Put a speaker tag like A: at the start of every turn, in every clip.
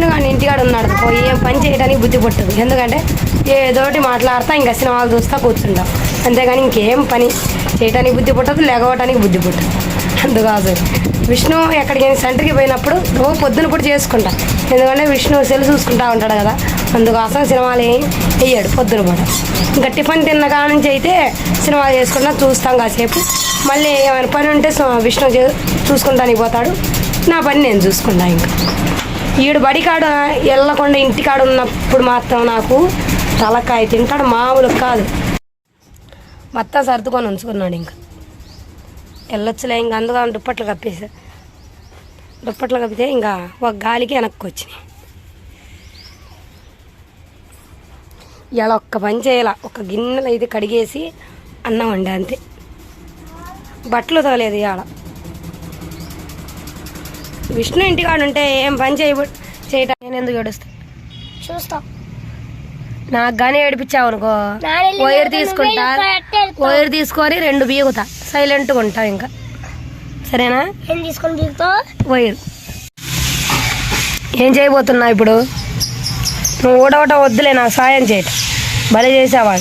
A: విష్ణు కానీ ఇంటికాడ ఉన్నాడు అనుకో ఏం పని చేయడానికి బుద్ధి పుట్టదు. ఎందుకంటే ఏదోటి మాట్లాడతా ఇంకా సినిమాలు చూస్తా కూర్చుంటాం. అంతేగాని ఇంకేం పని చేయడానికి బుద్ధి పుట్టదు లేకపోవటానికి బుద్ధి పుట్టదు. అందుకాదు విష్ణు ఎక్కడికి సెంటర్కి పోయినప్పుడు రోజు పొద్దున కూడా చేసుకుంటా. ఎందుకంటే విష్ణు సెల్ చూసుకుంటా ఉంటాడు కదా. అందుకోసం సినిమాలు ఏం వేయడు పొద్దున పూట. ఇంకా టిఫిన్ తిన్న కాడ నుంచి అయితే సినిమాలు చేసుకుంటా చూస్తాం కాసేపు. మళ్ళీ ఏమైనా పని ఉంటే సో- విష్ణు చే- చూసుకుంటానికి పోతాడు. నా పని నేను చూసుకుంటా ఇంకా. ఈడు బడికాడ వెళ్ళకుండా ఇంటికాడ ఉన్నప్పుడు మాత్రం నాకు తలకాయ తింటాడు మామూలు కాదు. మొత్తం సర్దుకొని ఉంచుకున్నాడు ఇంకా. వెళ్ళొచ్చులే ఇంకా అందుకని దుప్పట్లు కప్పేసా. దుప్పట్లు కప్పితే ఇంకా ఒక గాలికి వెనక్కి వచ్చినాయి. ఇలా ఒక్క పని చేయాల ఒక గిన్నెలు అయితే కడిగేసి అన్నం వండే అంతే. బట్టలు తోలేదు ఇవాళ. విష్ణు ఇంటికాడ ఉంటే ఏం పని చేయ చేయటం? నేను ఎందుకు ఏడుస్తా?
B: చూస్తాం.
A: నాకు కానీ ఏడిపించావు అనుకో. వైర్ తీసుకుంటా. వైర్ తీసుకొని రెండు బీగుతా. సైలెంట్గా ఉంటావు ఇంకా. సరేనా?
B: ఏం తీసుకొని దిగుతావు
A: వైర్ ఏం చేయబోతున్నావు ఇప్పుడు? నువ్వు ఊడవటం వద్దులే నాకు సాయం చేయటం భలే చేసావా?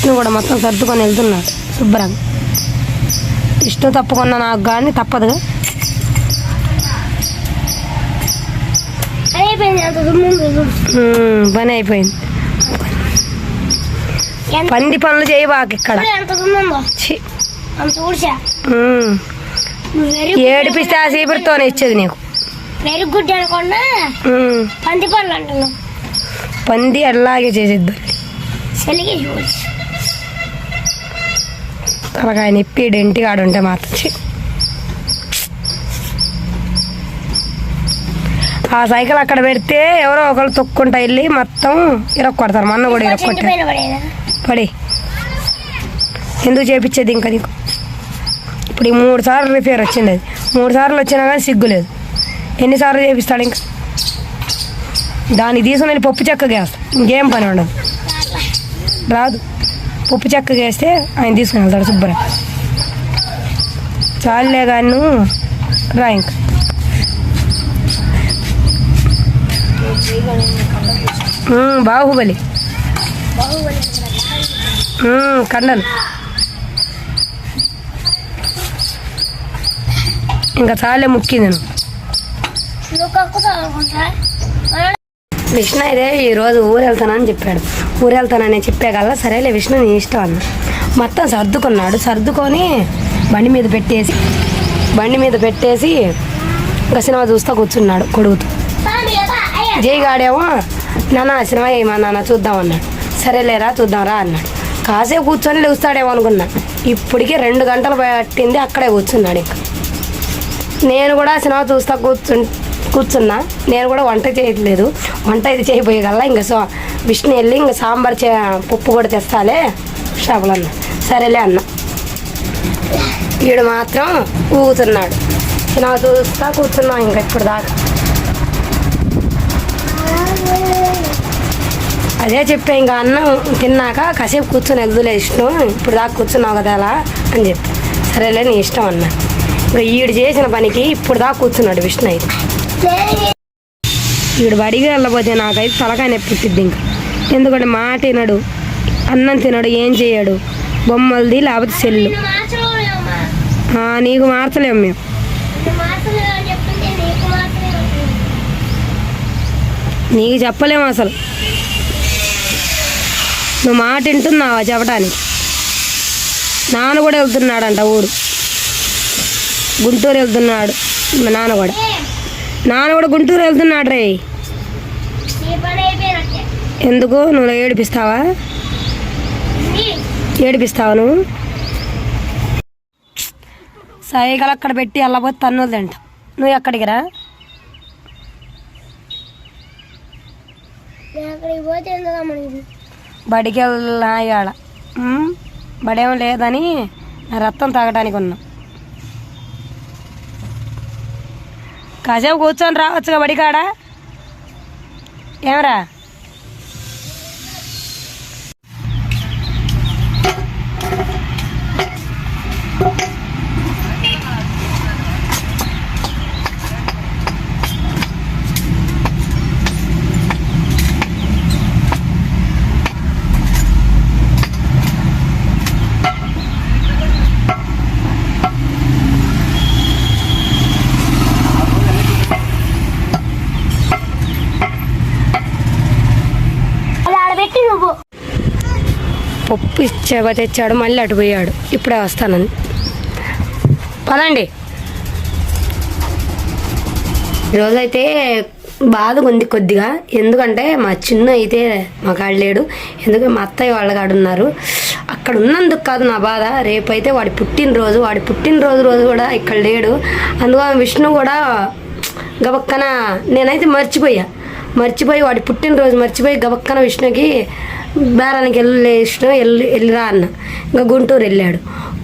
A: నువ్వు కూడా మొత్తం సర్దుకొని వెళ్తున్నాడు శుభ్రంగా. ఇష్టం తప్పుకున్నా నాకు కానీ తప్పదుగా
B: అయిపోయింది అంత దుమ్ము చూడు
A: ఉమ్, పని అయిపోయింది. పంది పనులు చేయబాకు ఇక్కడ. ఏడిపిస్తే ఆ సీపురితోనే ఇచ్చేది నీకు.
B: అనుకున్నా. పంది పనులు అంటున్నావు.
A: పంది అలాగే చేసేద్దు. తలకాయ నొప్పి ఇంటికి ఆడు ఉంటే మాత్రం ఆ సైకిల్ అక్కడ పెడితే ఎవరో ఒకరు తొక్కుంటా వెళ్ళి మొత్తం ఇరక్కొడతారు. మన్న కూడా ఇరక్కొట్టారు పడి. ఎందుకు చేపించేది ఇంకా నీకు? ఇప్పుడు ఈ మూడు సార్లు రిపేర్ వచ్చింది అది. మూడు సార్లు వచ్చినా కానీ సిగ్గులేదు. ఎన్నిసార్లు చేపిస్తాడు ఇంకా? దాన్ని తీసుకుని వెళ్ళి పప్పు చెక్క వేస్తాం ఇంకేం పని ఉండదు. రాదు. పప్పు చెక్క వేస్తే ఆయన తీసుకుని వెళ్తాడు శుభ్రం చాలులే కానీ నువ్వు రా ఇంకా. బాహుబలి. కండలు ఇంకా చాలే ముక్కింది నువ్వు విష్ణు అయితే ఈరోజు ఊరు వెళ్తానని చెప్పాడు. ఊరు వెళ్తానని చెప్పే కల్లా సరేలే విష్ణు నీ ఇష్టం అన్న. మొత్తం సర్దుకున్నాడు. సర్దుకొని బండి మీద పెట్టేసి బండి మీద పెట్టేసి ఇంకా సినిమా చూస్తూ కూర్చున్నాడు కొడుకుతూ. జైగాడేమో నాన్న సినిమా ఏమా నాన్న చూద్దాం అన్నాడు. సరేలేరా చూద్దాంరా అన్నాడు. కాసేపు కూర్చొని లేస్తాడేమో అనుకున్నా. ఇప్పటికే రెండు గంటలు పట్టింది అక్కడే కూర్చున్నాడు ఇంకా. నేను కూడా సినిమా చూస్తా కూర్చు కూర్చున్నా. నేను కూడా వంట చేయట్లేదు. వంట ఇది చేయబోయేగల్లా ఇంకా సో విష్ణు వెళ్ళి ఇంకా సాంబార్ చే పప్పు కూడా తెస్తాలే షాపులో అన్న. సరేలే అన్న. వీడు మాత్రం ఊగుతున్నాడు. సినిమా చూస్తా కూర్చున్నాం ఇంకా ఇప్పుడు దాకా అదే చెప్పా ఇంకా అన్నం తిన్నాక కాసేపు కూర్చొని ఎగ్దులే ఇష్టం ఇప్పుడు దాకా కూర్చున్నావు కదా అలా అని చెప్పి. సరేలే నీ ఇష్టం అన్నా. ఇప్పుడు ఈడు చేసిన పనికి ఇప్పుడు దాకా కూర్చున్నాడు విష్ణు అయితే. ఈడు బడిగా వెళ్ళబోతే నాకైతే తలకాయ నొప్పి పుట్టిద్ది ఇంకా. ఎందుకంటే మాట తినడు అన్నం తినడు ఏం చేయడు. బొమ్మలది లేకపోతే సెల్లు. నీకు మార్చలేము మేము.
B: నీకు
A: చెప్పలేము అసలు. నువ్వు మాట వింటున్నావా చెప్పడానికి నాన్న కూడా వెళ్తున్నాడంట ఊరు. గుంటూరు వెళ్తున్నాడు. మా నాన్న కూడా. నాన్న కూడా గుంటూరు వెళ్తున్నాడు రే. ఎందుకు? నువ్వు ఏడిపిస్తావా? ఏడిపిస్తావా నువ్వు? సైకిల్ అక్కడ పెట్టి వెళ్ళబోతే తన్నులు తింట. నువ్వు ఎక్కడికి రా
B: నేను అక్కడికి పోతే ఎందుకు మనకి
A: బడికి వెళ్ళా ఇవాళ? బడేం లేదని రక్తం తాగడానికి ఉన్నాం. కాసేపు కూర్చొని రావచ్చుగా బడికాడ? ఏమరా? పప్పు ఇచ్చా తెచ్చాడు మళ్ళీ అటు పోయాడు. ఇప్పుడే వస్తానని. పదండి. ఈరోజైతే బాధగా ఉంది కొద్దిగా. ఎందుకంటే మా చిన్న అయితే మా కాడ లేడు. ఎందుకంటే మా అత్తయ్య వాళ్ళ కాడ ఉన్నారు. అక్కడ ఉన్నందుకు కాదు నా బాధ. రేపైతే వాడి పుట్టినరోజు వాడి పుట్టినరోజు రోజు కూడా ఇక్కడ లేడు. అందుకని విష్ణు కూడా గబక్కన నేనైతే మర్చిపోయా. మర్చిపోయి వాడి పుట్టినరోజు మర్చిపోయి గబక్కన విష్ణుకి బేరానికి వెళ్ళి ఇష్టం వెళ్ళి వెళ్ళిరా అన్న. ఇంకా గుంటూరు వెళ్ళాడు.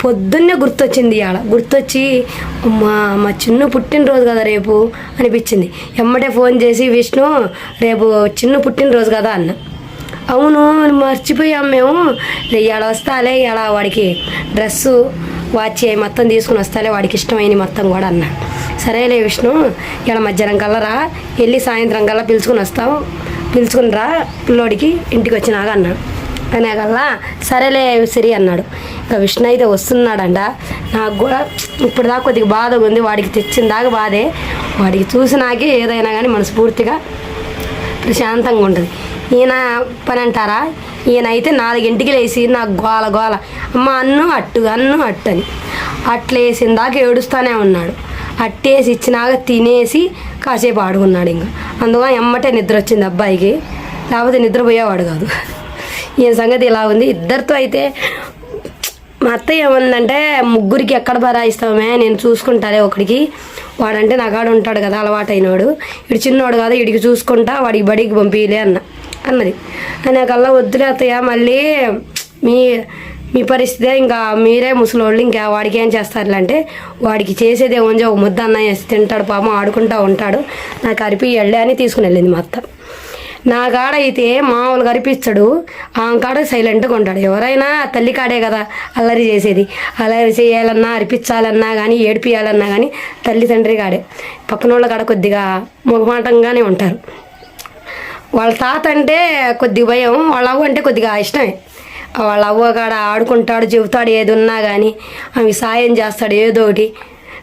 A: పొద్దున్నే గుర్తొచ్చింది ఇవాళ గుర్తొచ్చి మా మా చిన్ను పుట్టినరోజు కదా రేపు అనిపించింది. ఎమ్మటే ఫోన్ చేసి విష్ణు రేపు చిన్ను పుట్టినరోజు కదా అన్న. అవును మర్చిపోయాం మేము. ఇవాళ వస్తాలే ఇవాళ వాడికి డ్రెస్సు వాచ్ మొత్తం తీసుకుని వస్తాలే వాడికి ఇష్టమైన మొత్తం కూడా అన్నాడు సరేలే విష్ణు ఇవాళ మధ్యాహ్నం కల్లా రా. వెళ్ళి సాయంత్రం కల్లా పిలుచుకుని వస్తాం. పిలుచుకుని రా పిల్లోడికి ఇంటికి వచ్చినాక అన్నాడు. అనేకల్లా సరేలే సిరి అన్నాడు. ఇంకా విష్ణు అయితే వస్తున్నాడంట. నాకు కూడా ఇప్పుడు దాకా కొద్దిగా బాధగా ఉంది. వాడికి తెచ్చిన దాకా బాధే. వాడికి చూసినాకే ఏదైనా కానీ మనస్ఫూర్తిగా ప్రశాంతంగా ఉంటుంది. ఈయన పని అంటారా? ఈయన అయితే నాలుగింటికి లేచి నాకు గోల గోల అమ్మ అన్ను అట్టు అన్ను అట్టు అని అట్లేసిన దాకా ఏడుస్తూనే ఉన్నాడు. అట్టేసి ఇచ్చినాక తినేసి కాసేపు ఆడుకున్నాడు ఇంకా. అందుకని ఎమ్మటే నిద్ర వచ్చింది అబ్బాయికి. లేకపోతే నిద్రపోయేవాడు కాదు. ఈ సంగతి ఇలా ఉంది. ఇద్దరితో అయితే మా అత్తయ్య ఏమందంటే ముగ్గురికి ఎక్కడ బరాయిస్తామే నేను చూసుకుంటారే ఒకడికి. వాడంటే నా ఉంటాడు కదా అలవాటైనవాడు ఇడు చిన్నవాడు కదా ఇడికి చూసుకుంటా వాడికి బడికి పంపిలే అన్న. అన్నది. అనేకల్లా వద్దులే అత్తయ్య మళ్ళీ మీ మీ పరిస్థితే ఇంకా మీరే ముసలోళ్ళు ఇంకా వాడికి ఏం చేస్తారులే అంటే వాడికి చేసేది ఏముంది ఒక ముద్ద అన్న వేసి తింటాడు పాపం ఆడుకుంటా ఉంటాడు. నాకు అరిపి వెళ్ళే అని తీసుకుని వెళ్ళింది మా అత్త. నా కాడ అయితే మామూలుగా అరిపిస్తాడు. ఆమె కాడ సైలెంట్గా ఉంటాడు. ఎవరైనా తల్లి కాడే కదా అల్లరి చేసేది. అల్లరి చేయాలన్నా అరిపించాలన్నా కానీ ఏడిపియాలన్నా కానీ తల్లి తండ్రి కాడే. పక్కన వాళ్ళ కాడ కొద్దిగా మొగమాటంగానే ఉంటారు. వాళ్ళ తాత అంటే కొద్దిగా భయం వాళ్ళ అవ్వ అంటే కొద్దిగా ఇష్టమే. వాళ్ళ అవ్వ కాడ ఆడుకుంటాడు చెబుతాడు ఏది ఉన్నా కానీ ఆమె సాయం చేస్తాడు ఏదో ఒకటి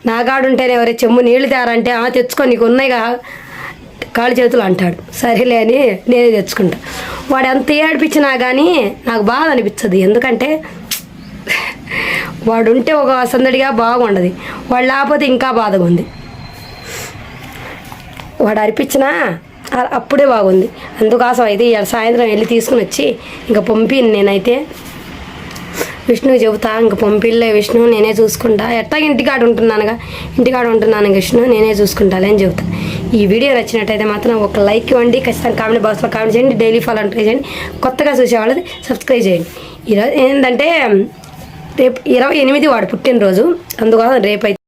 A: నా కాడ ఎవరే చెమ్ము నీళ్ళు తేరంటే ఆ తెచ్చుకో నీకు ఉన్నాయిగా. కాళ్ళు చేతులు అంటాడు. సరేలే అని నేనే తెచ్చుకుంటా. వాడు ఎంత ఏడిపించినా కానీ నాకు బాధ అనిపించదు ఎందుకంటే వాడు ఉంటే ఒక సందడిగా బాగుండదు. వాడు లేకపోతే ఇంకా బాధగా ఉంది వాడు అరిపించినా అప్పుడే బాగుంది. అందుకోసం అయితే ఇవాళ సాయంత్రం వెళ్ళి తీసుకుని వచ్చి ఇంకా పంపిను నేనైతే విష్ణువు చెబుతా ఇంక పంపిల్లే విష్ణు నేనే చూసుకుంటా. ఎట్టా ఇంటికాడ ఉంటున్నానుగా. ఇంటికాడ ఉంటున్నాను విష్ణు నేనే చూసుకుంటాలే అని చెబుతా. ఈ వీడియో నచ్చినట్టయితే మాత్రం ఒక లైక్ ఇవ్వండి ఖచ్చితంగా కామెంట్ బాక్స్లో కామెంట్ చేయండి డైలీ ఫాలో ట్రై చేయండి. కొత్తగా చూసేవాళ్ళది సబ్స్క్రైబ్ చేయండి. ఈరోజు ఏంటంటే రేపు ఇరవై ఎనిమిది వాడు పుట్టినరోజు. అందుకోసం రేపు అయితే